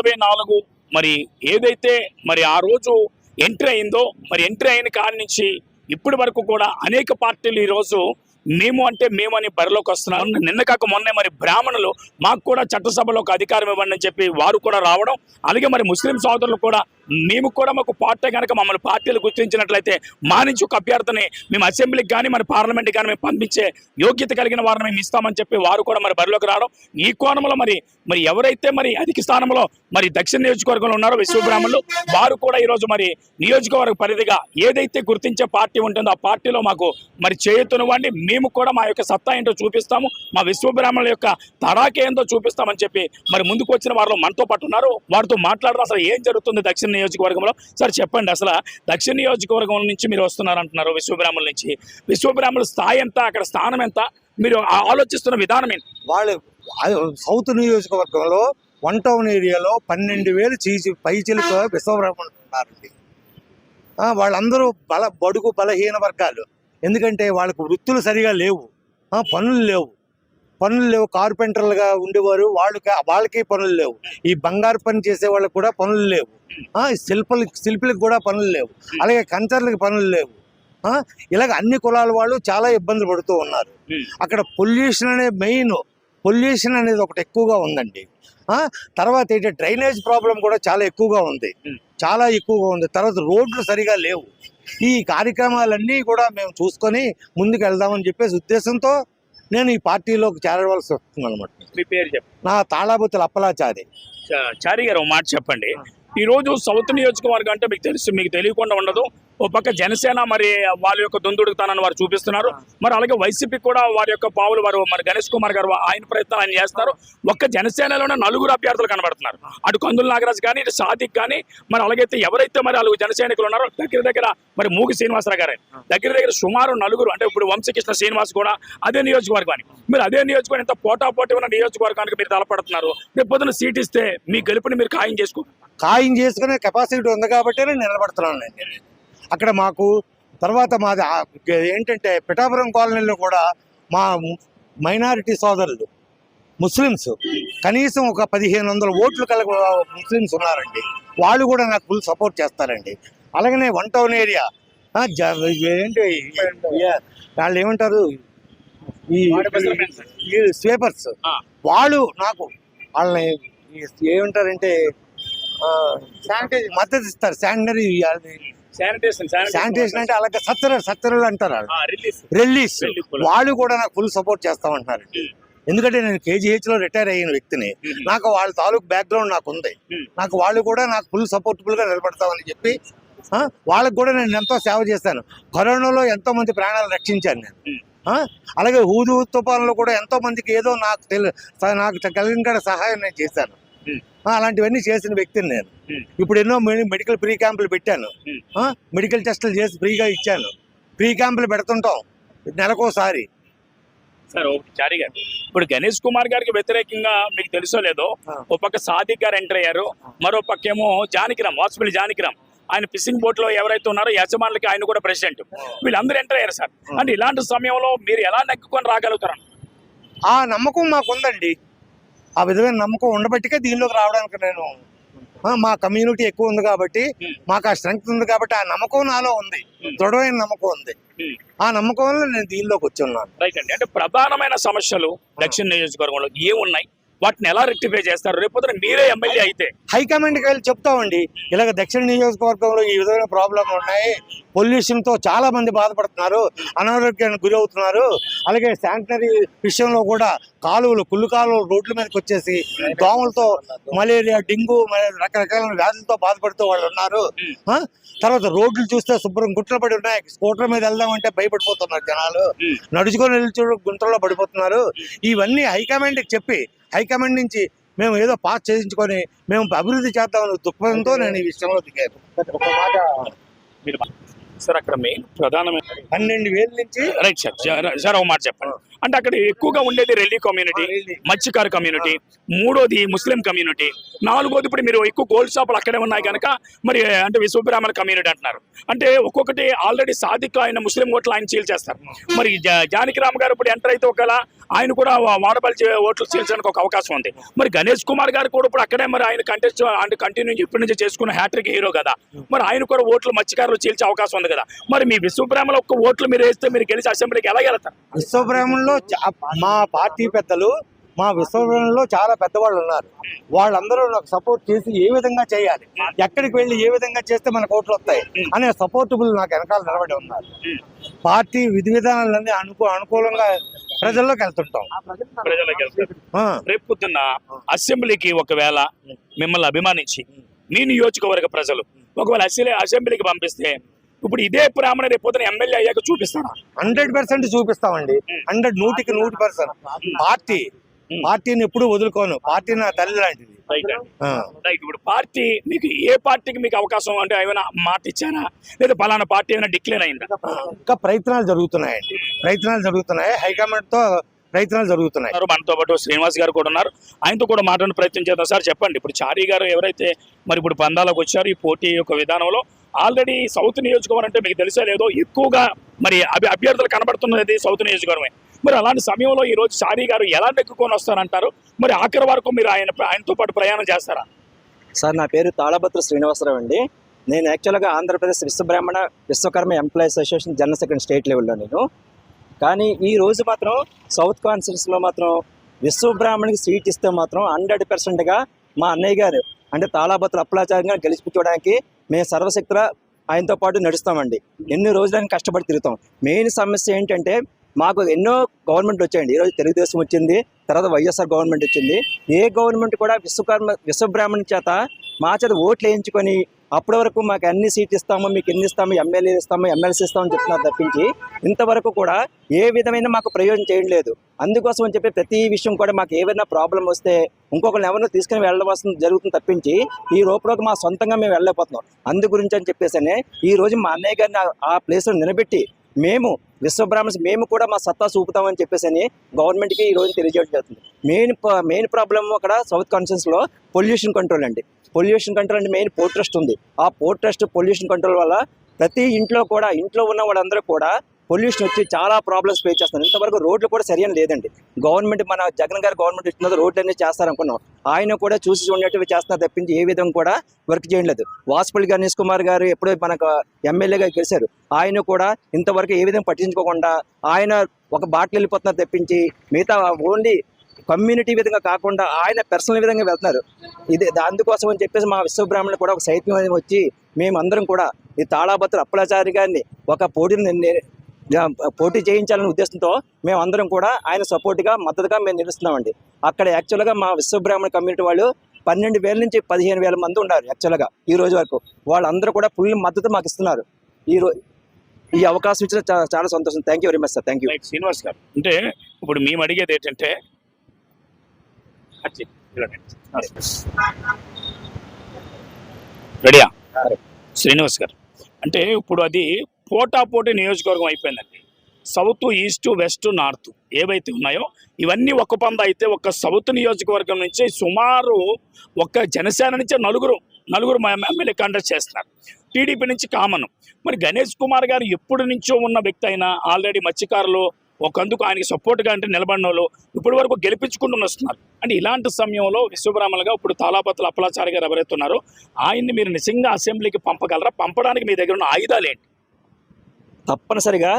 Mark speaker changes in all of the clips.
Speaker 1: ఇరవై నాలుగు మరి ఏదైతే మరి ఆ రోజు ఎంట్రీ అయిందో మరి ఎంట్రీ అయిన కాడి నుంచి ఇప్పటి వరకు కూడా అనేక పార్టీలు ఈరోజు మేము అంటే మేము అని బరిలోకి వస్తున్నాం నిన్న కాక మొన్నే మరి బ్రాహ్మణులు మాకు కూడా చట్టసభలో ఒక అధికారం ఇవ్వండి అని చెప్పి వారు కూడా రావడం అలాగే మరి ముస్లిం సోదరులు కూడా మేము కూడా మాకు పార్టీ కనుక మమ్మల్ని పార్టీలు గుర్తించినట్లయితే మా నుంచి ఒక అభ్యర్థిని మేము అసెంబ్లీకి కానీ మన పార్లమెంట్కి కానీ మేము పంపించే యోగ్యత కలిగిన వారిని మేము ఇస్తామని చెప్పి వారు కూడా మరి బరిలోకి రావడం. ఈ కోణంలో మరి మరి ఎవరైతే మరి అధిక స్థానంలో మరి దక్షిణ నియోజకవర్గంలో ఉన్నారో విశ్వబ్రాహ్మణులు వారు కూడా ఈరోజు మరి నియోజకవర్గ పరిధిగా ఏదైతే గుర్తించే పార్టీ ఉంటుందో ఆ పార్టీలో మాకు మరి చేయుతునివ్వండి. మేము కూడా మా యొక్క సత్తా ఏంటో చూపిస్తాము. మా విశ్వబ్రాహ్మణుల యొక్క తడాకేందో చూపిస్తామని చెప్పి మరి ముందుకు వచ్చిన వారిలో మనతో పాటు ఉన్నారు. వారితో మాట్లాడడం అసలు ఏం జరుగుతుంది దక్షిణ నియోజకవర్గంలో? సార్ చెప్పండి అసలు దక్షిణ నియోజకవర్గం నుంచి మీరు వస్తున్నారు అంటున్నారు విశ్వబ్రాహ్మణుల నుంచి. విశ్వబ్రాహ్మణుల స్థాయి ఎంత? అక్కడ స్థానం ఎంత? మీరు ఆలోచిస్తున్న విధానం ఏంటి?
Speaker 2: వాళ్ళు సౌత్ నియోజకవర్గంలో వన్ టౌన్ ఏరియాలో పన్నెండు వేలు చీచి పైచిలకు విశ్వబ్రహ్మణులు ఉన్నారండి. ఆ, వాళ్ళందరూ బల బడుగు బలహీన వర్గాలు. ఎందుకంటే వాళ్ళకు వృత్తులు సరిగా లేవు. ఆ, పనులు లేవు. పనులు లేవు కార్పెంటర్లుగా ఉండేవారు. వాళ్ళకి వాళ్ళకి పనులు లేవు. ఈ బంగారు పని చేసే వాళ్ళకి కూడా పనులు లేవు. శిల్పలు శిల్పులకు కూడా పనులు లేవు. అలాగే కంచర్లకు పనులు లేవు. ఇలాగ అన్ని కులాల వాళ్ళు చాలా ఇబ్బందులు పడుతూ ఉన్నారు. అక్కడ పొల్యూషన్ అనే మెయిన్ పొల్యూషన్ అనేది ఒకటి ఎక్కువగా ఉందండి. తర్వాత ఏంటి డ్రైనేజ్ ప్రాబ్లం కూడా చాలా ఎక్కువగా ఉంది. చాలా ఎక్కువగా ఉంది. తర్వాత రోడ్లు సరిగా లేవు. ఈ కార్యక్రమాలన్నీ కూడా మేము చూసుకొని ముందుకు వెళ్దామని చెప్పేసి ఉద్దేశంతో నేను ఈ పార్టీలోకి చేరవలసి వస్తుంది అనమాట
Speaker 1: మీ పేరు చెప్పండి
Speaker 2: నా తాళాబుతుల అప్పలాచారి.
Speaker 1: చారి గారు ఒక మాట చెప్పండి. ఈ రోజు సౌత్ నియోజకవర్గం అంటే మీకు తెలుసు మీకు తెలియకుండా ఉండదు. ఓ పక్క జనసేన మరి వాళ్ళ యొక్క దుందుడుతానని వారు చూపిస్తున్నారు. మరి అలాగే వైసీపీ కూడా వారి యొక్క పావులు వారు మరి గణేష్ కుమార్ గారు ఆయన ప్రయత్నాలు ఆయన చేస్తారు. ఒక్క జనసేనలోనే నలుగురు అభ్యర్థులు కనబడుతున్నారు. అటు కందుల నాగరాజ్ కానీ ఇటు సాదిక్ కానీ మరి అలాగైతే ఎవరైతే మరి వాళ్ళు జనసైనికులు ఉన్నారో దగ్గర దగ్గర మరి మూగి శ్రీనివాసరావు గారే. దగ్గర దగ్గర సుమారు నలుగురు అంటే ఇప్పుడు వంశకృష్ణ శ్రీనివాస్ కూడా అదే నియోజకవర్గాన్ని మీరు అదే నియోజకవర్గం ఎంత పోటా పోటీ ఉన్న నియోజకవర్గానికి మీరు తలపడుతున్నారు. రేపు పొద్దున సీట్ ఇస్తే మీ గెలుపుని మీరు ఖాయం చేసుకో.
Speaker 2: ఖాయం చేసుకునే కెపాసిటీ ఉంది కాబట్టి నేను నిలబడుతున్నాను నేను. అక్కడ మాకు తర్వాత మాది ఏంటంటే పిఠాపురం కాలనీలో కూడా మా మైనారిటీ సోదరులు ముస్లిమ్స్ కనీసం ఒక పదిహేను వందల ఓట్లు కల ముస్లిమ్స్ ఉన్నారండి. వాళ్ళు కూడా నాకు ఫుల్ సపోర్ట్ చేస్తారండి. అలాగనే వన్ టౌన్ ఏరియా. ఏంటి వాళ్ళు ఏమంటారు? ఈ స్వీపర్స్. వాళ్ళు నాకు వాళ్ళని ఏమంటారంటే మద్దతు ఇస్తారు. శానిటరీ
Speaker 1: శానిటేషన్
Speaker 2: అంటే అలాగే సత్తర సత్తరులు అంటారు.
Speaker 1: రిలీజ్.
Speaker 2: వాళ్ళు కూడా నాకు ఫుల్ సపోర్ట్ చేస్తామంటున్నారు ఎందుకంటే నేను కేజీహెచ్లో రిటైర్ అయిన వ్యక్తిని నాకు వాళ్ళ తాలూకు బ్యాక్గ్రౌండ్ నాకు ఉంది
Speaker 1: Hmm.
Speaker 2: నాకు వాళ్ళు కూడా నాకు ఫుల్ సపోర్టబుల్గా నిలబడతామని చెప్పి వాళ్ళకు కూడా నేను ఎంతో సేవ చేశాను కరోనాలో ఎంతో మంది ప్రాణాలు రక్షించాను నేను
Speaker 1: Hmm.
Speaker 2: అలాగే ఊదు తుఫాన్లో కూడా ఎంతో మందికి ఏదో నాకు తెలు నాకు కలిగిన సహాయం నేను చేశాను
Speaker 1: Hmm.
Speaker 2: అలాంటివన్నీ చేసిన వ్యక్తిని నేను. ఇప్పుడు ఎన్నో మెడి- మెడికల్ ఫ్రీ క్యాంపులు పెట్టాను. మెడికల్ టెస్టులు చేసి ఫ్రీగా ఇచ్చాను. ఫ్రీ క్యాంపులు పెడుతుంటాం నెలకోసారి.
Speaker 1: సార్ చారి గారు. ఇప్పుడు గణేష్ కుమార్ గారికి వ్యతిరేకంగా మీకు తెలుసో లేదో. ఒక పక్క సాదిక్ గారు ఎంటర్ అయ్యారు. మరో పక్క ఏమో జానకిరామ్ వాసుపల్లి జానకిరామ్. ఆయన ఫిషింగ్ బోట్లో ఎవరైతే ఉన్నారో యజమానులకి ఆయన కూడా ప్రెసిడెంట్. వీళ్ళందరూ ఎంటర్ అయ్యారు సార్. అంటే ఇలాంటి సమయంలో మీరు ఎలా నెక్కుకొని రాగలుగుతారు?
Speaker 2: ఆ నమ్మకం మాకు ఉందండి ఆ విధమైన నమ్మకం ఉండబట్టికే దీనిలోకి రావడానికి నేను మా కమ్యూనిటీ ఎక్కువ ఉంది కాబట్టి. మాకు ఆ స్ట్రెంగ్త్ ఉంది కాబట్టి ఆ నమ్మకం నాలో ఉంది. దృఢమైన నమ్మకం ఉంది. ఆ నమ్మకం వల్ల నేను దీనిలోకి వచ్చి ఉన్నాను
Speaker 1: రైట్ అండి అంటే ప్రధానమైన సమస్యలు దక్షిణ నియోజకవర్గంలో ఏమున్నాయి వాటిని ఎలా రెక్టిఫై చేస్తారు? రేపొద్దున మీరే ఎమ్మెల్యే అయితే.
Speaker 2: హైకమాండ్కి వెళ్ళి చెప్తామండి. ఇలాగ దక్షిణ నియోజకవర్గంలో ఈ విధమైన ప్రాబ్లం ఉన్నాయి. పొల్యూషన్తో చాలా మంది బాధపడుతున్నారు. అనారోగ్యానికి గురి అవుతున్నారు. అలాగే శానిటరీ విషయంలో కూడా కాలువలు కుళ్ళు కాలువలు రోడ్ల మీదకి వచ్చేసి దోమలతో మలేరియా డెంగ్యూ రకరకాల వ్యాధులతో బాధపడుతూ వాళ్ళు ఉన్నారు? తర్వాత రోడ్లు చూస్తే శుభ్రం గుంటలు పడి ఉన్నాయి. స్కూటర్ మీద వెళ్దామంటే భయపడిపోతున్నారు జనాలు. నడుచుకొని వెళ్ళి చూడు గుంటల్లో పడిపోతున్నారు. ఇవన్నీ హైకమాండ్కి చెప్పి హైకమాండ్ నుంచి మేము ఏదో పాస్ చేయించుకొని మేము అభివృద్ధి చేద్దామని దృక్పథంతో నేను ఈ విషయంలో దిగాను.
Speaker 1: మీరు సార్ అక్కడ మెయిన్ ప్రధానమైన
Speaker 2: పన్నెండు వేల నుంచి
Speaker 1: రైట్ సార్ సార్ ఒక మాట చెప్పండి. అంటే అక్కడ ఎక్కువగా ఉండేది రెల్లి కమ్యూనిటీ మత్స్యకార కమ్యూనిటీ మూడోది ముస్లిం కమ్యూనిటీ నాలుగోది ఇప్పుడు మీరు ఎక్కువ గోల్డ్ షాపులు అక్కడే ఉన్నాయి కనుక మరి అంటే విశ్వబ్రాహ్మణ కమ్యూనిటీ అంటున్నారు. అంటే ఒక్కొక్కటి ఆల్రెడీ సాధిక ఆయన ముస్లిం ఓట్లు ఆయన చీల్చేస్తారు మరి జా- జానకి రామ్ గారు ఇప్పుడు ఎంటర్ అయితే ఒకవేళ ఆయన కూడా వాడపల్లి ఓట్లు చీల్చడానికి ఒక అవకాశం ఉంది. మరి గణేష్ కుమార్ గారు కూడా ఇప్పుడు అక్కడే మరి ఆయన కంటెస్ట్ అంటే కంటిన్యూ ఇప్పటి నుంచి చేసుకున్న హ్యాట్రిక్ హీరో కదా. మరి ఆయన కూడా ఓట్లు మత్స్యకారులు చీల్చే అవకాశం ఉంది కదా. మరి మీ విశ్వబ్రాహ్మణ ఒక్క ఓట్లు మీరు వేస్తే మీరు గెలిచి అసెంబ్లీకి ఎలా వెళ్తారు?
Speaker 2: విశ్వబ్రహ్మణంలో చా- మా పార్టీ పెద్దలు మా విశ్వబ్రహ్మణంలో చాలా పెద్దవాళ్ళు ఉన్నారు. వాళ్ళందరూ నాకు సపోర్ట్ చేసి ఏ విధంగా చేయాలి? ఎక్కడికి వెళ్ళి ఏ విధంగా చేస్తే మనకు ఓట్లు వస్తాయి? అనే సపోర్టబుల్ నాకు వెనకాల నిలబడి ఉన్నారు. పార్టీ విధి విధానాలన్నీ అనుకూ అనుకూలంగా ప్రజల్లోకి వెళ్తుంటాం.
Speaker 1: రేపు పొద్దున్న అసెంబ్లీకి ఒకవేళ మిమ్మల్ని అభిమానించి మీ నియోజకవర్గ ప్రజలు ఒకవేళ అసెంబ్లీ అసెంబ్లీకి పంపిస్తే ఇప్పుడు ఇదే బ్రాహ్మణ రేపు పొద్దున ఎమ్మెల్యే అయ్యాక చూపిస్తారా
Speaker 2: హండ్రెడ్ పర్సెంట్ చూపిస్తామండి. హండ్రెడ్ నూటికి నూటి పర్సెంట్. పార్టీ. పార్టీని ఎప్పుడు వదులుకోను. పార్టీ నా తల్లి లాంటిది.
Speaker 1: ఇప్పుడు పార్టీ మీకు ఏ పార్టీకి మీకు అవకాశం అంటే ఏమైనా మాట ఇచ్చారా లేదా పలానా పార్టీ ఏమైనా డిక్లేర్ అయిందా?
Speaker 2: ఇంకా ప్రయత్నాలు జరుగుతున్నాయండి. ప్రయత్నాలు జరుగుతున్నాయి. హైకమాండ్తో ప్రయత్నాలు జరుగుతున్నాయి.
Speaker 1: మనతో పాటు శ్రీనివాస్ గారు కూడా ఉన్నారు. ఆయనతో కూడా మాట్లాడిన ప్రయత్నం చేద్దాం. సార్ చెప్పండి. ఇప్పుడు చారీ గారు ఎవరైతే మరి ఇప్పుడు పందాలకు వచ్చారు ఈ పోటీ యొక్క విధానంలో ఆల్రెడీ సౌత్ నియోజకవర్గం అంటే మీకు తెలిసే లేదో. ఎక్కువగా మరి అభి అభ్యర్థులు కనబడుతున్నది సౌత్ నియోజకవర్గమే. మరి అలాంటి సమయంలో ఈ రోజు గారు ఎలా నెక్కుకొని వస్తారంటారు? మరి ఆఖరి వరకు మీరు ఆయన ఆయనతో పాటు ప్రయాణం చేస్తారా?
Speaker 3: సార్ నా పేరు తాళభద్ర శ్రీనివాసరావు అండి. నేను యాక్చువల్గా Andhra Pradesh Vishwabrahmana Vishwakarma employees association general secretary state లెవెల్లో నేను. కానీ ఈ రోజు మాత్రం సౌత్ కాన్ఫరెన్స్లో మాత్రం విశ్వబ్రాహ్మణికి సీట్ ఇస్తే మాత్రం హండ్రెడ్ పర్సెంట్గా మా అన్నయ్య గారు అంటే తాళాభద్ర అప్లాచారంగా గెలిచిపించడానికి మేము సర్వశక్తుల ఆయనతో పాటు నడుస్తామండి. ఎన్ని రోజులైనా కష్టపడి తిరుగుతాం. మెయిన్ సమస్య ఏంటంటే మాకు ఎన్నో గవర్నమెంట్ వచ్చాయండి. ఈరోజు తెలుగుదేశం వచ్చింది తర్వాత వైఎస్ఆర్ గవర్నమెంట్ వచ్చింది. ఏ గవర్నమెంట్ కూడా విశ్వకర్మ విశ్వబ్రాహ్మణి చేత మా చేత ఓట్లు వేయించుకొని అప్పటి వరకు మాకు అన్ని సీట్లు ఇస్తాము మీకు ఎన్ని ఇస్తాము ఎమ్మెల్యేలు ఇస్తాము ఎమ్మెల్సీ ఇస్తామని చెప్తున్నారు తప్పించి ఇంతవరకు కూడా ఏ విధమైన మాకు ప్రయోజనం చేయడం లేదు. అందుకోసం అని చెప్పి ప్రతి విషయం కూడా మాకు ఏమైనా ప్రాబ్లం వస్తే ఇంకొకరిని ఎవరినో తీసుకుని వెళ్ళవలసిన జరుగుతుంది తప్పించి ఈ రూపంలోకి మా సొంతంగా మేము వెళ్ళలేకపోతున్నాం అందు గురించి అని చెప్పేసి ఈ రోజు మా అన్నయ్య గారిని ఆ- ప్లేస్లో నిలబెట్టి మేము విశ్వబ్రాహ్మణ్స్ మేము కూడా మా సత్తా చూపుతామని చెప్పేసి అని గవర్నమెంట్కి ఈ రోజు తెలియజేయడం జరుగుతుంది. మెయిన్ మెయిన్ ప్రాబ్లమ్ అక్కడ సౌత్ కాన్ఫరెన్స్లో పొల్యూషన్ కంట్రోల్ అండి. పొల్యూషన్ కంట్రోల్ అంటే మెయిన్ పోర్ట్ ట్రస్ట్ ఉంది. ఆ పోర్ట్ ట్రస్ట్ పొల్యూషన్ కంట్రోల్ వల్ల ప్రతి ఇంట్లో కూడా ఇంట్లో ఉన్న వాళ్ళందరూ కూడా పొల్యూషన్ వచ్చి చాలా ప్రాబ్లమ్స్ ఫేస్ చేస్తున్నారు. ఇంతవరకు రోడ్లు కూడా సరైన లేదండి. గవర్నమెంట్ మన జగన్ గారు గవర్నమెంట్ ఇస్తున్నది రోడ్లు అన్ని చేస్తారనుకున్నాం. ఆయన కూడా చూసి చూడనట్టు చేస్తున్నారు తప్పించి ఏ విధంగా కూడా వర్క్ చేయలేదు వాసుపల్లి గణేష్ కుమార్ గారు ఎప్పుడో మనకు ఎమ్మెల్యేగా గెలిచారు. ఆయన కూడా ఇంతవరకు ఏ విధంగా పట్టించుకోకుండా ఆయన ఒక బాటలు వెళ్ళిపోతున్నారు తప్పించి మిగతా ఓన్లీ కమ్యూనిటీ విధంగా కాకుండా ఆయన పర్సనల్ విధంగా వెళ్తున్నారు. ఇది అందుకోసం అని చెప్పేసి మా విశ్వబ్రాహ్మణులు కూడా ఒక సైత్యం అనేది వచ్చి మేమందరం కూడా ఈ తాళాభద్ర అప్పలాచారి గారిని ఒక పోటీని పోటీ చేయించాలనే ఉద్దేశంతో మేమందరం కూడా ఆయన సపోర్ట్గా మద్దతుగా మేము నిలుస్తున్నామండి. అక్కడ యాక్చువల్గా మా విశ్వబ్రాహ్మణ కమ్యూనిటీ వాళ్ళు పన్నెండు వేల నుంచి పదిహేను వేల మంది ఉన్నారు యాక్చువల్గా ఈ రోజు వరకు. వాళ్ళందరూ కూడా ఫుల్ మద్దతు మాకు ఇస్తున్నారు. ఈ రోజు ఈ అవకాశం ఇచ్చిన చాలా సంతోషం. Thank you very much sir thank you
Speaker 1: Srinivas గారు అంటే ఇప్పుడు మేము అడిగేది ఏంటంటే అచ్చి, రెడీయా? శ్రీనివాస్ గారు అంటే ఇప్పుడు అది పోటా పోటీ నియోజకవర్గం అయిపోయిందండి. సౌత్ ఈస్ట్ వెస్ట్ నార్త్ ఏవైతే ఉన్నాయో ఇవన్నీ ఒక పంద అయితే ఒక సౌత్ నియోజకవర్గం నుంచి సుమారు ఒక జనసేన నుంచి నలుగురు నలుగురు మా ఎమ్మెల్యే కండక్ట్ చేస్తున్నారు. టీడీపీ నుంచి కామన్. మరి గణేష్ కుమార్ గారు ఎప్పటి నుంచో ఉన్న వ్యక్తి అయినా ఆల్రెడీ మత్స్యకారులు ఒకందుకు ఆయనకి సపోర్ట్గా అంటే నిలబడిన వాళ్ళు ఇప్పటి వరకు గెలిపించుకుంటూ వస్తున్నారు. అంటే ఇలాంటి సమయంలో విశ్వబ్రాహ్మణులుగా ఇప్పుడు తాలాపతుల అప్పలాచారి గారు ఎవరైతే ఉన్నారో ఆయన్ని మీరు నిజంగా అసెంబ్లీకి పంపగలరా? పంపడానికి మీ దగ్గర ఉన్న ఆయుధాలు ఏంటి?
Speaker 3: తప్పనిసరిగా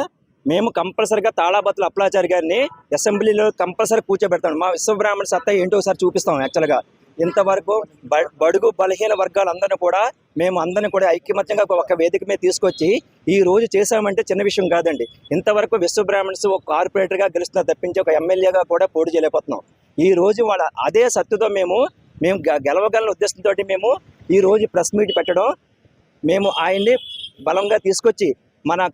Speaker 3: మేము కంపల్సరిగా తాళాబత్తుల అప్లాచారి గారిని అసెంబ్లీలో కంపల్సరీ కూర్చోబెడతాం. మా విశ్వబ్రాహ్మణ సత్తా ఏంటో ఒకసారి చూపిస్తాం యాక్చువల్గా. ఇంతవరకు బ- బడుగు బలహీన వర్గాలందరినీ కూడా మేము అందరిని కూడా ఐక్యమత్యంగా ఒక- వేదిక మీద తీసుకొచ్చి ఈ రోజు చేశామంటే చిన్న విషయం కాదండి. ఇంతవరకు విశ్వబ్రాహ్మణ్స్ ఒక కార్పొరేటర్గా గెలుస్తున్న తప్పించి ఒక ఎమ్మెల్యేగా కూడా పోటీ చేయలేకపోతున్నాం. ఈ రోజు వాళ్ళ అదే సత్తుతో మేము మేము గె- గెలవగలన ఉద్దేశంతో మేము ఈ రోజు ప్రెస్ మీట్ పెట్టడం మేము ఆయన్ని బలంగా తీసుకొచ్చి మన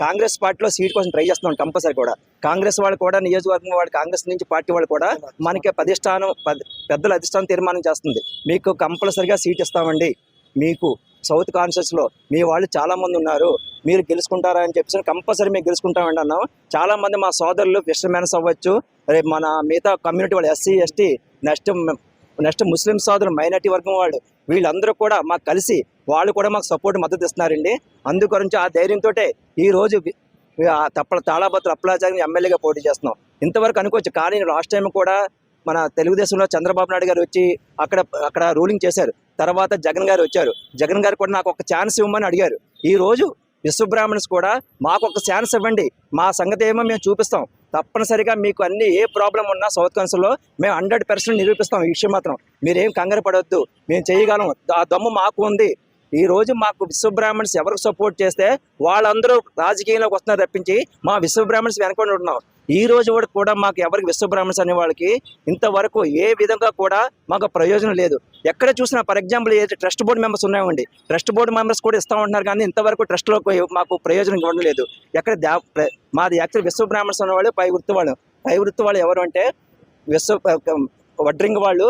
Speaker 3: కాంగ్రెస్ పార్టీలో సీట్ కోసం ట్రై చేస్తున్నాం కంపల్సరీ కూడా. కాంగ్రెస్ వాళ్ళు కూడా నియోజకవర్గం వాళ్ళు కాంగ్రెస్ నుంచి పార్టీ వాళ్ళు కూడా మనకి అధిష్టానం పది పెద్దల అధిష్టానం తీర్మానం చేస్తుంది. మీకు కంపల్సరీగా సీట్ ఇస్తామండి. మీకు సౌత్ కాన్షియస్లో మీ వాళ్ళు చాలామంది ఉన్నారు. మీరు గెలుచుకుంటారా అని చెప్పేసి కంపల్సరీ మేము గెలుచుకుంటామండి అన్నాం. చాలామంది మా సోదరులు ఫిషర్మెన్స్ అవ్వచ్చు రేపు మన మిగతా కమ్యూనిటీ వాళ్ళు SC ST next next Muslim సోదరులు మైనార్టీ వర్గం వాళ్ళు వీళ్ళందరూ కూడా మాకు కలిసి వాళ్ళు కూడా మాకు సపోర్ట్ మద్దతు ఇస్తున్నారండి. అందుగురించి ఆ ధైర్యంతో ఈరోజు తప్ప తాళాపత్ర అప్పలాచారిని ఎమ్మెల్యేగా పోటీ చేస్తున్నాం. ఇంతవరకు అనుకోవచ్చు కానీ లాస్ట్ టైం కూడా మన తెలుగుదేశంలో చంద్రబాబు నాయుడు గారు వచ్చి అక్కడ అక్కడ రూలింగ్ చేశారు. తర్వాత జగన్ గారు వచ్చారు. జగన్ గారు కూడా నాకు ఒక ఛాన్స్ ఇవ్వమని అడిగారు. ఈ రోజు విశ్వబ్రాహ్మణ్స్ కూడా మాకు ఒక ఛాన్స్ ఇవ్వండి. మా సంగతి ఏమో మేము చూపిస్తాం. తప్పనిసరిగా మీకు అన్ని ఏ ప్రాబ్లం ఉన్నా సౌత్ కౌన్సిల్లో మేము హండ్రెడ్ పర్సెంట్ నిరూపిస్తాం ఈ విషయం మాత్రం. మీరేం కంగారు పడవద్దు. మేము చేయగలం. ఆ దమ్ము మాకు ఉంది. ఈ రోజు మాకు విశ్వబ్రాహ్మణ్స్ ఎవరికి సపోర్ట్ చేస్తే వాళ్ళందరూ రాజకీయంలోకి వస్తున్నారు తప్పించి మా విశ్వబ్రాహ్మణ్స్ వెనకొని ఉంటున్నాం. ఈ రోజు కూడా కూడా మాకు ఎవరికి విశ్వబ్రాహ్మణ్స్ అనే వాళ్ళకి ఇంతవరకు ఏ విధంగా కూడా మాకు ప్రయోజనం లేదు. ఎక్కడ చూసినా ఫర్ ఎగ్జాంపుల్ ఏదైతే ట్రస్ట్ బోర్డు మెంబర్స్ ఉన్నాయండి ట్రస్ట్ బోర్డు మెంబర్స్ కూడా ఇస్తా ఉంటున్నారు కానీ ఇంతవరకు ట్రస్ట్లో మాకు ప్రయోజనం ఇవ్వడం లేదు. ఎక్కడ మాది యాక్చువల్ విశ్వబ్రాహ్మణ్స్ అనేవాళ్ళు పై వృత్తి వాళ్ళు. పై వృత్తి వాళ్ళు ఎవరు అంటే విశ్వ వడ్రింగ్ వాళ్ళు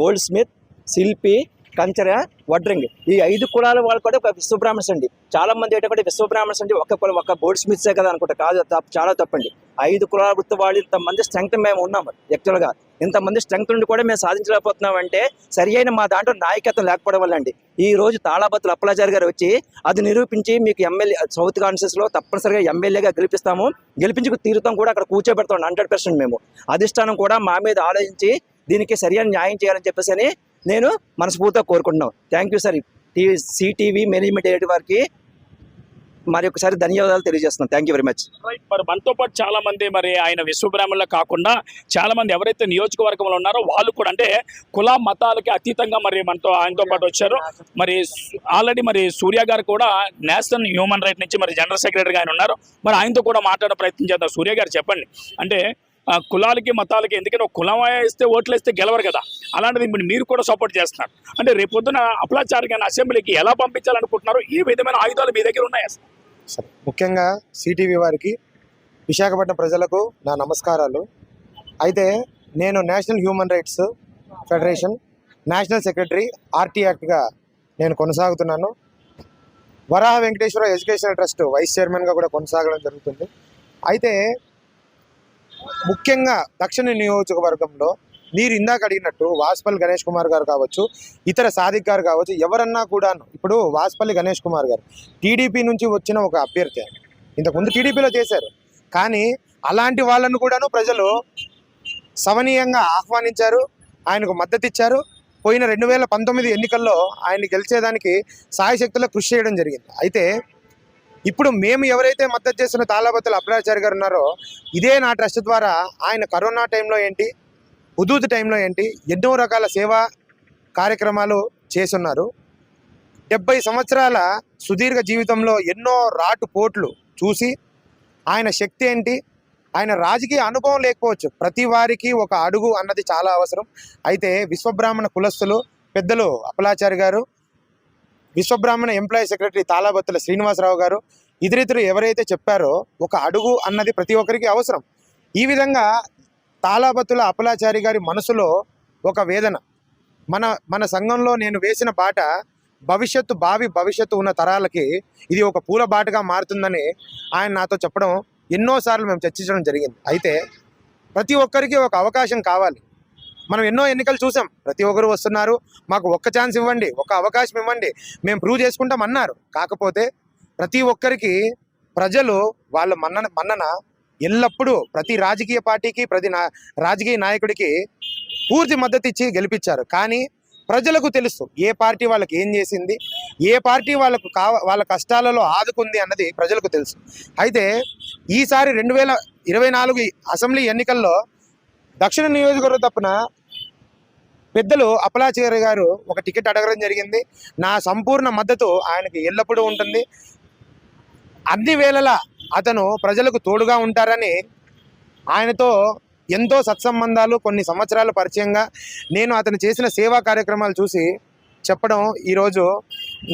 Speaker 3: గోల్డ్ స్మిత్ శిల్పి కంచర వడ్రింగ్. ఈ ఐదు కులాల వాళ్ళు కూడా ఒక విశ్వబ్రాహ్మణ్స్ అండి. చాలా మంది ఏంటంటే విశ్వబ్రాహ్మణ్స్ అండి. ఒక కులం ఒక బోర్డ్ స్మిత్సే కదా అనుకుంటా. కాదు చాలా తప్పండి. ఐదు కులాల గుర్తు వాళ్ళు ఇంతమంది స్ట్రెంగ్త్ మేము ఉన్నాము యాక్చువల్గా ఇంతమంది స్ట్రెంగ్త్ నుండి కూడా మేము సాధించలేకపోతున్నాం అంటే సరి అయిన మా దాంట్లో నాయకత్వం లేకపోవడం వల్ల అండి. ఈ రోజు తాళాబత్తులు అప్పలాచారి గారు వచ్చి అది నిరూపించి మీకు ఎమ్మెల్యే సౌత్ కాన్స్టిట్యూన్స్ తప్పనిసరిగా ఎమ్మెల్యేగా గెలిపిస్తాము. గెలిపించి తీరుతాం కూడా అక్కడ కూర్చోబెడతాం హండ్రెడ్ పర్సెంట్ మేము. అధిష్టానం కూడా మా మీద ఆలోచించి దీనికి సరైన న్యాయం చేయాలని చెప్పేసి అని నేను మనస్ఫూర్తిగా కోరుకుంటున్నాను. Thank you sir TV CTV management ఏటి వారికి మరి ఒకసారి ధన్యవాదాలు తెలియజేస్తున్నాం thank you very much
Speaker 1: right మరి మనతో పాటు చాలా మంది మరి ఆయన విశ్వబ్రాహ్మణులు కాకుండా చాలా మంది ఎవరైతే నియోజకవర్గంలో ఉన్నారో వాళ్ళు కూడా అంటే కుల మతాలకి అతీతంగా మరి మనతో ఆయనతో పాటు వచ్చారు. మరి ఆల్రెడీ మరి సూర్య గారు కూడా నేషనల్ హ్యూమన్ రైట్ నుంచి మరి జనరల్ సెక్రటరీగా ఆయన ఉన్నారు. మరి ఆయనతో కూడా మాట్లాడే ప్రయత్నం చేద్దాం. సూర్య గారు చెప్పండి. అంటే కులాలకి మతాలకి ఎందుకంటే ఒక కులం వేస్తే ఓట్లు వేస్తే గెలవరు కదా. అలాంటిది మీరు కూడా సపోర్ట్ చేస్తున్నారు. అంటే రేపొద్దున అప్లాచారి కానీ అసెంబ్లీకి ఎలా పంపించాలనుకుంటున్నారు ఈ విధమైన ఆయుధాలు మీ దగ్గర ఉన్నాయి సార్?
Speaker 4: సరే ముఖ్యంగా సిటీవీ వారికి విశాఖపట్నం ప్రజలకు నా నమస్కారాలు. అయితే నేను national human rights federation national secretary RT యాక్ట్గా నేను కొనసాగుతున్నాను. Varaha Venkateswara educational trust vice చైర్మన్గా కూడా కొనసాగడం జరుగుతుంది. అయితే ముఖ్యంగా దక్షిణ నియోజకవర్గంలో మీరు ఇందాక అడిగినట్టు వాసుపల్లి గణేష్ కుమార్ గారు కావచ్చు ఇతర సాదిక్ గారు కావచ్చు ఎవరన్నా కూడాను. ఇప్పుడు వాసుపల్లి గణేష్ కుమార్ గారు టీడీపీ నుంచి వచ్చిన ఒక అభ్యర్థి ఇంతకుముందు టీడీపీలో చేశారు. కానీ అలాంటి వాళ్ళను కూడాను ప్రజలు సవనీయంగా ఆహ్వానించారు ఆయనకు మద్దతు ఇచ్చారు. పోయిన రెండు వేల పంతొమ్మిది ఎన్నికల్లో ఆయన గెలిచేదానికి సాయశక్తుల్లో కృషి చేయడం జరిగింది. అయితే ఇప్పుడు మేము ఎవరైతే మద్దతు చేస్తున్న తాళాబత్తుల అప్రాచారి గారు ఉన్నారో ఇదే నా ట్రస్ట్ ద్వారా ఆయన కరోనా టైంలో ఏంటి హుదూద్ టైంలో ఏంటి ఎన్నో రకాల సేవా కార్యక్రమాలు చేస్తున్నారు. డెబ్బై సంవత్సరాల సుదీర్ఘ జీవితంలో ఎన్నో రాటు పోట్లు చూసి ఆయన శక్తి ఏంటి ఆయన రాజకీయ అనుభవం లేకపోవచ్చు ప్రతి వారికి ఒక అడుగు అన్నది చాలా అవసరం. అయితే విశ్వబ్రాహ్మణ కులస్తులు పెద్దలు అప్పలాచారి గారు విశ్వబ్రాహ్మణ ఎంప్లాయీ సెక్రటరీ తాళాబత్తుల శ్రీనివాసరావు గారు ఇతరితరు ఎవరైతే చెప్పారో ఒక అడుగు అన్నది ప్రతి ఒక్కరికి అవసరం. ఈ విధంగా తాళాబత్తుల అప్పలాచారి గారి మనసులో ఒక వేదన. మన మన సంఘంలో నేను వేసిన బాట భవిష్యత్తు భావి భవిష్యత్తు ఉన్న తరాలకి ఇది ఒక పూల బాటగా మారుతుందని ఆయన నాతో చెప్పడం ఎన్నోసార్లు మేము చర్చించడం జరిగింది. అయితే ప్రతి ఒక్కరికి ఒక అవకాశం కావాలి. మనం ఎన్నో ఎన్నికలు చూసాం. ప్రతి ఒక్కరు వస్తున్నారు. మాకు ఒక్క ఛాన్స్ ఇవ్వండి. ఒక అవకాశం ఇవ్వండి. మేము ప్రూవ్ చేసుకుంటాం అన్నారు. కాకపోతే ప్రతి ఒక్కరికి ప్రజలు వాళ్ళ మన్నన మన్నన ఎల్లప్పుడూ ప్రతి రాజకీయ పార్టీకి ప్రతి నా రాజకీయ నాయకుడికి పూర్తి మద్దతు ఇచ్చి గెలిపించారు. కానీ ప్రజలకు తెలుసు ఏ పార్టీ వాళ్ళకి ఏం చేసింది ఏ పార్టీ వాళ్ళకు కావ వాళ్ళ కష్టాలలో ఆదుకుంది అన్నది ప్రజలకు తెలుసు. అయితే ఈసారి రెండు వేల ఇరవై నాలుగు అసెంబ్లీ ఎన్నికల్లో దక్షిణ నియోజకవర్గం తప్పున పెద్దలు అప్పలాచారి గారు ఒక టికెట్ అడగడం జరిగింది. నా సంపూర్ణ మద్దతు ఆయనకి ఎల్లప్పుడూ ఉంటుంది. అన్ని వేళలా అతను ప్రజలకు తోడుగా ఉంటారని ఆయనతో ఎంతో సత్సంబంధాలు కొన్ని సంవత్సరాల పరిచయంగా నేను అతను చేసిన సేవా కార్యక్రమాలు చూసి చెప్పడం ఈరోజు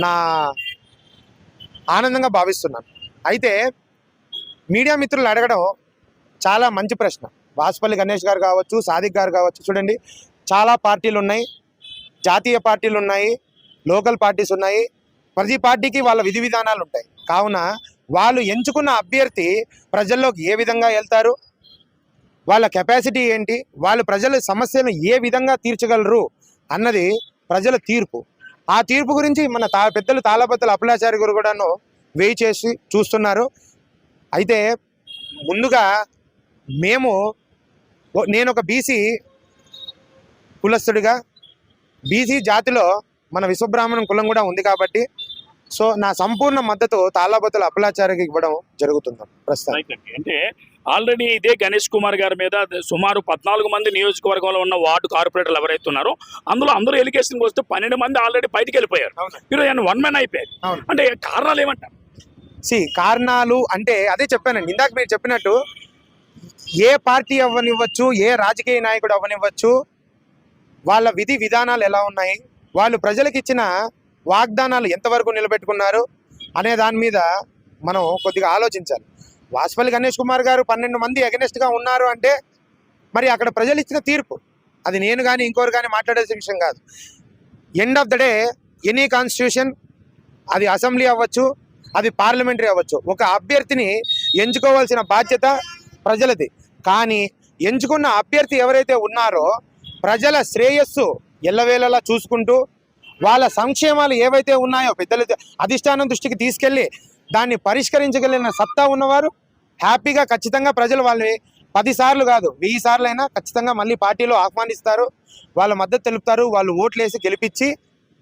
Speaker 4: నా ఆనందంగా భావిస్తున్నాను. అయితే మీడియా మిత్రులు అడగడం చాలా మంచి ప్రశ్న. వాసుపల్లి గణేష్ గారు కావచ్చు సాదిక్ గారు కావచ్చు చూడండి. చాలా పార్టీలు ఉన్నాయి. జాతీయ పార్టీలు ఉన్నాయి. లోకల్ పార్టీస్ ఉన్నాయి. ప్రతి పార్టీకి వాళ్ళ విధి విధానాలు ఉంటాయి. కావున వాళ్ళు ఎంచుకున్న అభ్యర్థి ప్రజల్లోకి ఏ విధంగా వెళ్తారు? వాళ్ళ కెపాసిటీ ఏంటి? వాళ్ళు ప్రజల సమస్యను ఏ విధంగా తీర్చగలరు? అన్నది ప్రజల తీర్పు. ఆ తీర్పు గురించి మన తా పెద్దలు తాళపత్తుల అప్పులాచారి గారు కూడాను వేయి చేసి చూస్తున్నారు. అయితే ముందుగా మేము నేను ఒక బీసీ కులస్తుడిగా బీసీ జాతిలో మన విశ్వబ్రాహ్మణం కులం కూడా ఉంది కాబట్టి సో నా సంపూర్ణ మద్దతు తాళాబతుల అప్పలాచారికి ఇవ్వడం జరుగుతుంది ప్రస్తుతం.
Speaker 1: అంటే ఆల్రెడీ ఇదే గణేష్ కుమార్ గారి మీద సుమారు పద్నాలుగు మంది నియోజకవర్గంలో ఉన్న వార్డు కార్పొరేటర్లు ఎవరైతే ఉన్నారో అందులో అందరూ ఎలిగేషన్కి వస్తే పన్నెండు మంది ఆల్రెడీ బయటికి వెళ్ళిపోయారు. ఈరోజు ఆయన వన్ మ్యాన్ అయిపోయారు. అంటే కారణాలు ఏమంటారు?
Speaker 4: సి కారణాలు అంటే అదే చెప్పానండి ఇందాక మీరు చెప్పినట్టు ఏ పార్టీ అవ్వనివ్వచ్చు ఏ రాజకీయ నాయకుడు అవ్వనివ్వచ్చు వాళ్ళ విధి విధానాలు ఎలా ఉన్నాయి? వాళ్ళు ప్రజలకు ఇచ్చిన వాగ్దానాలు ఎంతవరకు నిలబెట్టుకున్నారు? అనే దాని మీద మనం కొద్దిగా ఆలోచించాలి. వాసుపల్లి గణేష్ కుమార్ గారు పన్నెండు మంది against ఉన్నారు అంటే మరి అక్కడ ప్రజలు ఇచ్చిన తీర్పు. అది నేను కానీ ఇంకోరు కానీ మాట్లాడేసిన విషయం కాదు. End of the day any constitution అది అసెంబ్లీ అవ్వచ్చు అది పార్లమెంటరీ అవ్వచ్చు. ఒక అభ్యర్థిని ఎంచుకోవాల్సిన బాధ్యత ప్రజలది. కానీ ఎంచుకున్న అభ్యర్థి ఎవరైతే ఉన్నారో ప్రజల శ్రేయస్సు ఎల్లవేళలా చూసుకుంటూ వాళ్ళ సంక్షేమాలు ఏవైతే ఉన్నాయో పెద్దల అధిష్టానం దృష్టికి తీసుకెళ్ళి దాన్ని పరిష్కరించగలిగిన సత్తా ఉన్నవారు హ్యాపీగా ఖచ్చితంగా ప్రజలు వాళ్ళని పదిసార్లు కాదు వెయ్యి సార్లు అయినా ఖచ్చితంగా మళ్ళీ పార్టీలో ఆహ్వానిస్తారు. వాళ్ళ మద్దతు తెలుపుతారు వాళ్ళు ఓట్లేసి గెలిపించి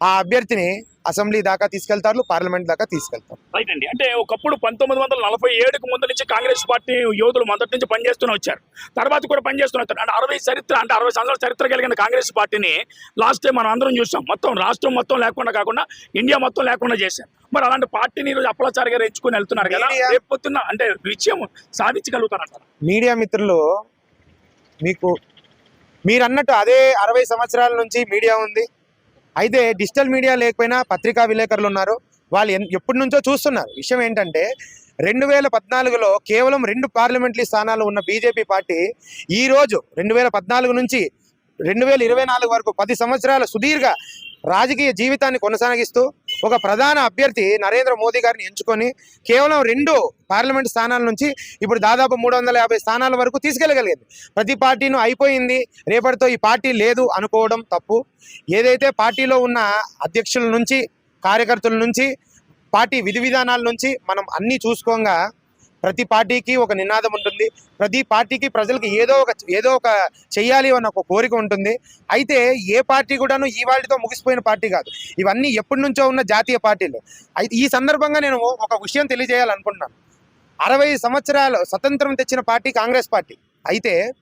Speaker 4: ఆ అభ్యర్థిని అసెంబ్లీ దాకా తీసుకెళ్తారు పార్లమెంట్ దాకా తీసుకెళ్తారు.
Speaker 1: రైట్ అండి. అంటే ఒకప్పుడు పంతొమ్మిది వందల నలభై ఏడుకు ముందు నుంచి కాంగ్రెస్ పార్టీ యోధులు మొదటి నుంచి పనిచేస్తూనే వచ్చారు. తర్వాత కూడా పనిచేస్తూనే వచ్చారు. అంటే అరవై చరిత్ర అంటే అరవై సంవత్సరాల చరిత్ర కలిగిన కాంగ్రెస్ పార్టీని లాస్ట్ టైం మనం అందరం చూసాం. మొత్తం రాష్ట్రం మొత్తం లేకుండా కాకుండా ఇండియా మొత్తం లేకుండా చేశారు. మరి అలాంటి పార్టీని ఈరోజు అప్పలాచారి గారు ఎంచుకుని వెళ్తున్నారు కదా
Speaker 4: మీడియా-
Speaker 1: రేపు పొద్దున్న అంటే విజయం సాధించగలుగుతారంటారు?
Speaker 4: మీడియా మిత్రులు మీకు మీరు అన్నట్టు అదే అరవై సంవత్సరాల నుంచి మీడియా ఉంది. అయితే డిజిటల్ మీడియా లేకపోయినా పత్రికా విలేకరులు ఉన్నారు. వాళ్ళు ఎన్- ఎప్పటి నుంచో చూస్తున్నారు. విషయం ఏంటంటే రెండు వేల పద్నాలుగులో కేవలం రెండు పార్లమెంటరీ స్థానాలు ఉన్న బీజేపీ పార్టీ ఈ రోజు రెండు వేల పద్నాలుగు నుంచి రెండు వేల ఇరవై నాలుగు వరకు పది సంవత్సరాల సుదీర్ఘ రాజకీయ జీవితాన్ని కొనసాగిస్తూ ఒక ప్రధాన అభ్యర్థి నరేంద్ర మోదీ గారిని ఎంచుకొని కేవలం రెండు పార్లమెంట్ స్థానాల నుంచి ఇప్పుడు దాదాపు మూడు వందల యాభై స్థానాల వరకు తీసుకెళ్ళగలిగింది. ప్రతి పార్టీను అయిపోయింది. రేపటితో ఈ పార్టీ లేదు అనుకోవడం తప్పు. ఏదైతే పార్టీలో ఉన్న అధ్యక్షుల నుంచి కార్యకర్తల నుంచి పార్టీ విధి విధానాల నుంచి మనం అన్నీ చూసుకోగా ప్రతి పార్టీకి ఒక నినాదం ఉంటుంది. ప్రతి పార్టీకి ప్రజలకు ఏదో ఒక ఏదో ఒక చెయ్యాలి అన్న ఒక కోరిక ఉంటుంది. అయితే ఏ పార్టీ కూడాను ఈ వాటితో ముగిసిపోయిన పార్టీ కాదు. ఇవన్నీ ఎప్పటి నుంచో ఉన్న జాతీయ పార్టీలు. అయితే ఈ సందర్భంగా నేను ఒక విషయం తెలియజేయాలనుకుంటున్నాను. అరవై సంవత్సరాలు స్వతంత్రం తెచ్చిన పార్టీ కాంగ్రెస్ పార్టీ. అయితే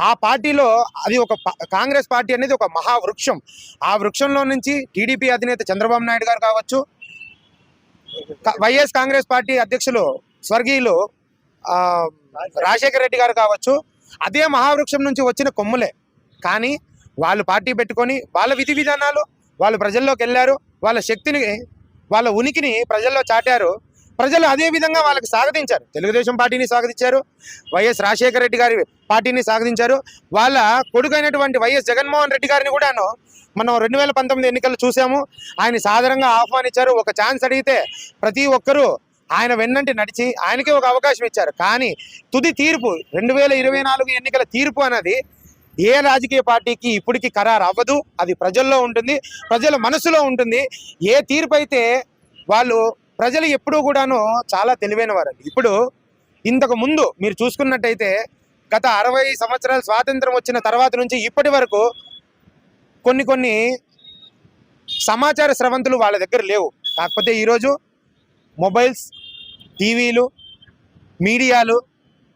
Speaker 4: ఆ పార్టీలో అది ఒక ప- కాంగ్రెస్ పార్టీ అనేది ఒక మహావృక్షం. ఆ వృక్షంలో నుంచి టీడీపీ అధినేత చంద్రబాబు నాయుడు గారు కావచ్చు వైఎస్ కాంగ్రెస్ పార్టీ అధ్యక్షులు స్వర్గీయులు రాజశేఖర రెడ్డి గారు కావచ్చు అదే మహావృక్షం నుంచి వచ్చిన కొమ్ములే. కానీ వాళ్ళు పార్టీ పెట్టుకొని వాళ్ళ విధి విధానాలు వాళ్ళు ప్రజల్లోకి వెళ్ళారు వాళ్ళ శక్తిని వాళ్ళ ఉనికిని ప్రజల్లో చాటారు. ప్రజలు అదే విధంగా వాళ్ళకి స్వాగతించారు. తెలుగుదేశం పార్టీని స్వాగతించారు వైఎస్ రాజశేఖర రెడ్డి గారి పార్టీని స్వాగతించారు. వాళ్ళ కొడుకైనటువంటి వైఎస్ జగన్మోహన్ రెడ్డి గారిని కూడాను మనం రెండు వేల పంతొమ్మిది ఎన్నికలు చూసాము. ఆయన సాధారణంగా ఆహ్వానించారు. ఒక ఛాన్స్ అడిగితే ప్రతి ఒక్కరూ ఆయన వెన్నంటి నడిచి ఆయనకే ఒక అవకాశం ఇచ్చారు. కానీ తుది తీర్పు రెండు వేల ఇరవై నాలుగు ఎన్నికల తీర్పు అనేది ఏ రాజకీయ పార్టీకి ఇప్పటికి ఖరారు అవ్వదు. అది ప్రజల్లో ఉంటుంది ప్రజల మనసులో ఉంటుంది. ఏ తీర్పు అయితే వాళ్ళు ప్రజలు ఎప్పుడూ కూడాను చాలా తెలివైన వారండి. ఇప్పుడు ఇంతకు ముందు మీరు చూసుకున్నట్టయితే గత అరవై సంవత్సరాలు స్వాతంత్రం వచ్చిన తర్వాత నుంచి ఇప్పటి వరకు కొన్ని కొన్ని సమాచార స్రవంతులు వాళ్ళ దగ్గర లేవు. కాకపోతే ఈరోజు మొబైల్స్ టీవీలు మీడియాలు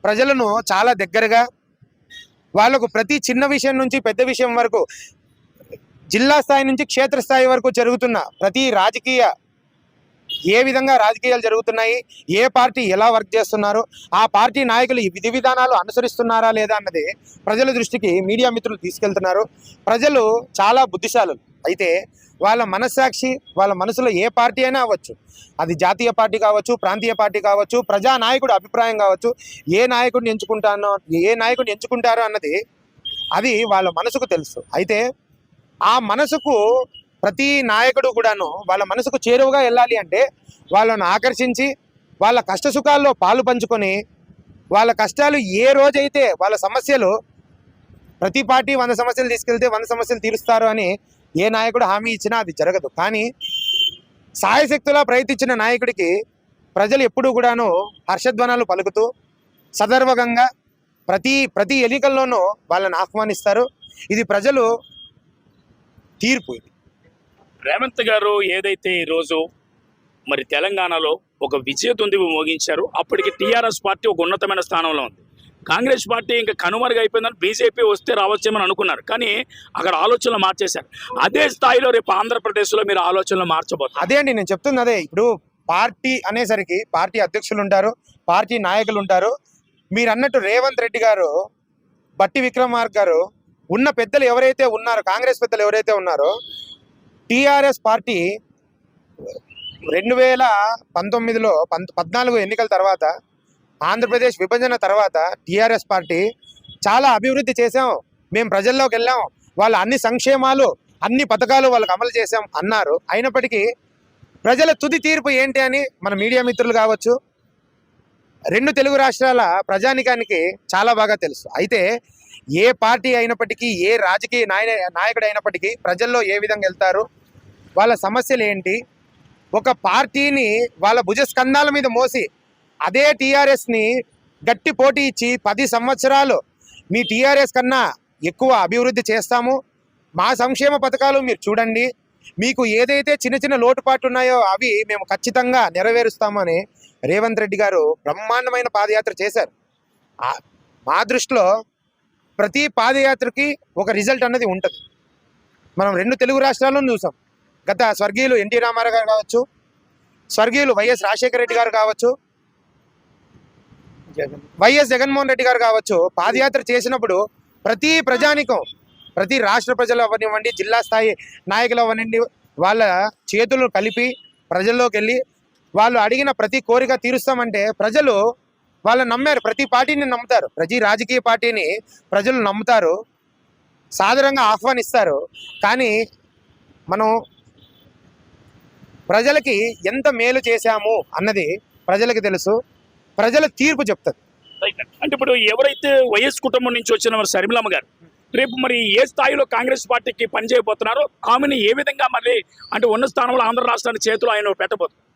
Speaker 4: ప్రజలను చాలా దగ్గరగా వాళ్ళకు ప్రతి చిన్న విషయం నుంచి పెద్ద విషయం వరకు జిల్లా స్థాయి నుంచి క్షేత్రస్థాయి వరకు జరుగుతున్న ప్రతి రాజకీయ ఏ విధంగా రాజకీయాలు జరుగుతున్నాయి ఏ పార్టీ ఎలా వర్క్ చేస్తున్నారు ఆ పార్టీ నాయకులు ఈ విధి విధానాలు అనుసరిస్తున్నారా లేదా అన్నది ప్రజల దృష్టికి మీడియా మిత్రులు తీసుకెళ్తున్నారు. ప్రజలు చాలా బుద్ధిశాలు అయితే వాళ్ళ మనస్సాక్షి వాళ్ళ మనసులో ఏ పార్టీ అయినా అవ్వచ్చు. అది జాతీయ పార్టీ కావచ్చు ప్రాంతీయ పార్టీ కావచ్చు ప్రజా నాయకుడు అభిప్రాయం కావచ్చు ఏ నాయకుడిని ఎంచుకుంటానో ఏ నాయకుడిని ఎంచుకుంటారో అన్నది అది వాళ్ళ మనసుకు తెలుసు. అయితే ఆ మనసుకు ప్రతి నాయకుడు కూడాను వాళ్ళ మనసుకు చేరువగా వెళ్ళాలి అంటే వాళ్ళను ఆకర్షించి వాళ్ళ కష్ట సుఖాల్లో పాలు పంచుకొని వాళ్ళ కష్టాలు ఏ రోజైతే వాళ్ళ సమస్యలు ప్రతి పార్టీ వంద సమస్యలు తీసుకెళ్తే వంద సమస్యలు తీరుస్తారు అని ఏ నాయకుడు హామీ ఇచ్చినా అది జరగదు. కానీ సాయశక్తులా ప్రయత్నించిన నాయకుడికి ప్రజలు ఎప్పుడూ కూడాను హర్షధ్వనాలు పలుకుతూ సదర్వకంగా ప్రతి ప్రతి ఎన్నికల్లోనూ వాళ్ళని ఆహ్వానిస్తారు. ఇది ప్రజలు తీర్పు ఇది.
Speaker 1: రేవంత్ గారు ఏదైతే ఈరోజు మరి తెలంగాణలో ఒక విజయ తుందివి మోగించారు అప్పటికి టీఆర్ఎస్ పార్టీ ఒక ఉన్నతమైన స్థానంలో ఉంది. కాంగ్రెస్ పార్టీ ఇంకా కనుమరుగైపోయిందని బీజేపీ వస్తే రావచ్చేమని అనుకున్నారు. కానీ అక్కడ ఆలోచనలు మార్చేశారు. అదే స్థాయిలో రేపు ఆంధ్రప్రదేశ్లో మీరు ఆలోచనలు మార్చబోతారు
Speaker 4: అదే అండి నేను చెప్తుంది అదే. ఇప్పుడు పార్టీ అనేసరికి పార్టీ అధ్యక్షులు ఉంటారు పార్టీ నాయకులు ఉంటారు మీరు అన్నట్టు రేవంత్ రెడ్డి గారు బట్టి విక్రమార్క గారు ఉన్న పెద్దలు ఎవరైతే ఉన్నారో కాంగ్రెస్ పెద్దలు ఎవరైతే ఉన్నారో టీఆర్ఎస్ పార్టీ రెండు వేల పంతొమ్మిదిలో పద్నాలుగు ఎన్నికల తర్వాత ఆంధ్రప్రదేశ్ విభజన తర్వాత టీఆర్ఎస్ పార్టీ చాలా అభివృద్ధి చేశాం. మేము ప్రజల్లోకి వెళ్ళాం. వాళ్ళ అన్ని సంక్షేమాలు అన్ని పథకాలు వాళ్ళకి అమలు చేశాం అన్నారు. అయినప్పటికీ ప్రజల తుది తీర్పు ఏంటి అని మన మీడియా మిత్రులు కావచ్చు రెండు తెలుగు రాష్ట్రాల ప్రజానికానికి చాలా బాగా తెలుసు. అయితే ఏ పార్టీ అయినప్పటికీ ఏ రాజకీయ నాయ నాయకుడు అయినప్పటికీ ప్రజల్లో ఏ విధంగా వెళ్తారు వాళ్ళ సమస్యలు ఏంటి ఒక పార్టీని వాళ్ళ భుజస్కంధాల మీద మోసి అదే టీఆర్ఎస్ని గట్టి పోటీ ఇచ్చి పది సంవత్సరాలు మీ టీఆర్ఎస్ కన్నా ఎక్కువ అభివృద్ధి చేస్తాము. మా సంక్షేమ పథకాలు మీరు చూడండి. మీకు ఏదైతే చిన్న చిన్న లోటుపాట్లు ఉన్నాయో అవి మేము ఖచ్చితంగా నెరవేరుస్తామని రేవంత్ రెడ్డి గారు బ్రహ్మాండమైన పాదయాత్ర చేశారు. మా దృష్టిలో ప్రతి పాదయాత్రకి ఒక రిజల్ట్ అన్నది ఉంటుంది. మనం రెండు తెలుగు రాష్ట్రాల్లో చూసాం. గత స్వర్గీయులు ఎన్టీ రామారావు గారు కావచ్చు స్వర్గీయులు వైఎస్ రాజశేఖర రెడ్డి గారు కావచ్చు వైఎస్ జగన్మోహన్ రెడ్డి గారు కావచ్చు పాదయాత్ర చేసినప్పుడు ప్రతి ప్రజానికం ప్రతి రాష్ట్ర ప్రజలు అవనివ్వండి జిల్లా స్థాయి నాయకులు అవనివ్వండి వాళ్ళ చేతులు కలిపి ప్రజల్లోకి వెళ్ళి వాళ్ళు అడిగిన ప్రతి కోరిక తీరుస్తామంటే ప్రజలు వాళ్ళు నమ్మారు. ప్రతి పార్టీని నమ్ముతారు. ప్రతి రాజకీయ పార్టీని ప్రజలు నమ్ముతారు. సాధారణంగా ఆహ్వానిస్తారు. కానీ మనం ప్రజలకి ఎంత మేలు చేశాము అన్నది ప్రజలకు తెలుసు. ప్రజల తీర్పు చెప్తుంది
Speaker 1: అంటే ఇప్పుడు ఎవరైతే వైఎస్ కుటుంబం నుంచి వచ్చిన శర్మిలమ్మ గారు రేపు మరి ఏ స్థాయిలో కాంగ్రెస్ పార్టీకి పనిచేయబోతున్నారో ఆమెని ఏ విధంగా మరి అంటే ఉన్న స్థానంలో ఆంధ్ర రాష్ట్రానికి చేతిలో ఆయన పెట్టబోతున్నారు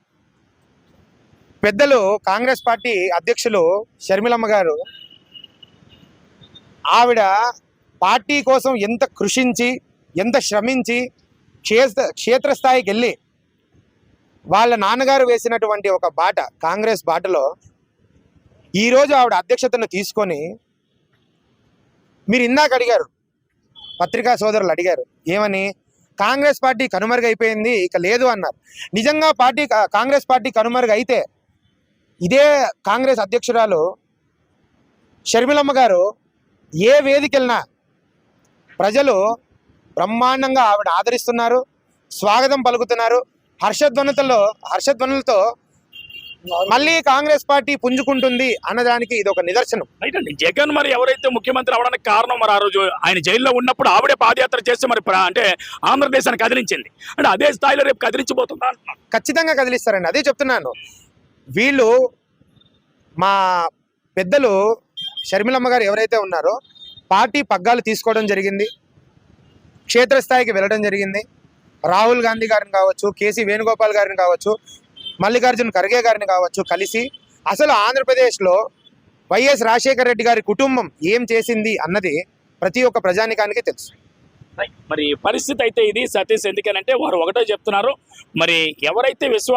Speaker 4: పెద్దలు కాంగ్రెస్ పార్టీ అధ్యక్షులు షర్మిలమ్మ గారు ఆవిడ పార్టీ కోసం ఎంత కృషించి ఎంత శ్రమించి క్షేత్ర క్షేత్రస్థాయికి వెళ్ళి వాళ్ళ నాన్నగారు వేసినటువంటి ఒక బాట కాంగ్రెస్ బాటలో ఈరోజు ఆవిడ అధ్యక్షతను తీసుకొని మీరు ఇందాక అడిగారు పత్రికా సోదరులు అడిగారు ఏమని? కాంగ్రెస్ పార్టీ కనుమరుగైపోయింది ఇక లేదు అన్నారు. నిజంగా పార్టీ కాంగ్రెస్ పార్టీ కనుమరుగైతే ఇదే కాంగ్రెస్ అధ్యక్షురాలు షర్మిలమ్మ గారు ఏ వేదికెళ్ళినా ప్రజలు బ్రహ్మాండంగా ఆవిడ ఆదరిస్తున్నారు స్వాగతం పలుకుతున్నారు. హర్షధ్వనులతో హర్షధ్వనులతో మళ్ళీ కాంగ్రెస్ పార్టీ పుంజుకుంటుంది అన్నదానికి ఇది ఒక నిదర్శనం
Speaker 1: జగన్ మరి ఎవరైతే ముఖ్యమంత్రి అవడానికి కారణం మరి ఆ రోజు ఆయన జైల్లో ఉన్నప్పుడు ఆవిడే పాదయాత్ర చేస్తే మరి అంటే ఆంధ్రదేశాన్ని కదిలించింది. అంటే అదే స్థాయిలో రేపు కదిలించబోతుందా
Speaker 4: ఖచ్చితంగా కదిలిస్తారండి అదే చెప్తున్నాను. వీళ్ళు మా పెద్దలు షర్మిలమ్మ గారు ఎవరైతే ఉన్నారో పార్టీ పగ్గాలు తీసుకోవడం జరిగింది క్షేత్రస్థాయికి వెళ్ళడం జరిగింది. రాహుల్ గాంధీ గారిని కావచ్చు కేసీ వేణుగోపాల్ గారిని కావచ్చు మల్లికార్జున్ ఖర్గే గారిని కావచ్చు కలిసి అసలు ఆంధ్రప్రదేశ్లో వైఎస్ రాజశేఖర రెడ్డి గారి కుటుంబం ఏం చేసింది అన్నది ప్రతి ఒక్క ప్రజానికానికి తెలుసు.
Speaker 1: మరి పరిస్థితి అయితే ఇది సతీష్ ఎందుకనంటే వారు ఒకటే చెప్తున్నారు. మరి ఎవరైతే విశ్వ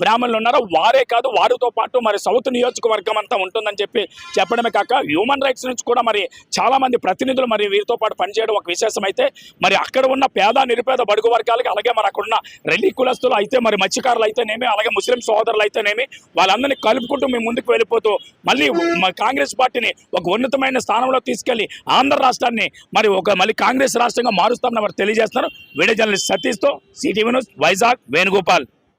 Speaker 1: బ్రాహ్మణులు ఉన్నారో వారే కాదు వారితో పాటు మరి సౌత్ నియోజకవర్గం అంతా ఉంటుందని చెప్పి చెప్పడమే కాక హ్యూమన్ రైట్స్ నుంచి కూడా మరి చాలామంది ప్రతినిధులు మరి వీరితో పాటు పనిచేయడం ఒక విశేషం అయితే మరి అక్కడ ఉన్న పేద నిరుపేద బడుగు వర్గాలకి అలాగే మరి అక్కడ ఉన్న రెల్లి కులస్తులు అయితే మరి మత్స్యకారులు అయితేనేమి అలాగే ముస్లిం సోదరులు అయితేనేమి వాళ్ళందరినీ కలుపుకుంటూ మేము ముందుకు వెళ్ళిపోతూ మళ్ళీ కాంగ్రెస్ పార్టీని ఒక ఉన్నతమైన స్థానంలో తీసుకెళ్ళి ఆంధ్ర రాష్ట్రాన్ని మరి ఒక మళ్ళీ కాంగ్రెస్ రాష్ట్రం మారుస్తామని వారు తెలియజేస్తున్నారు. వీడియో జర్నలిస్ట్ సతీష్తో సిటీవీ న్యూస్ వైజాగ్ వేణుగోపాల్.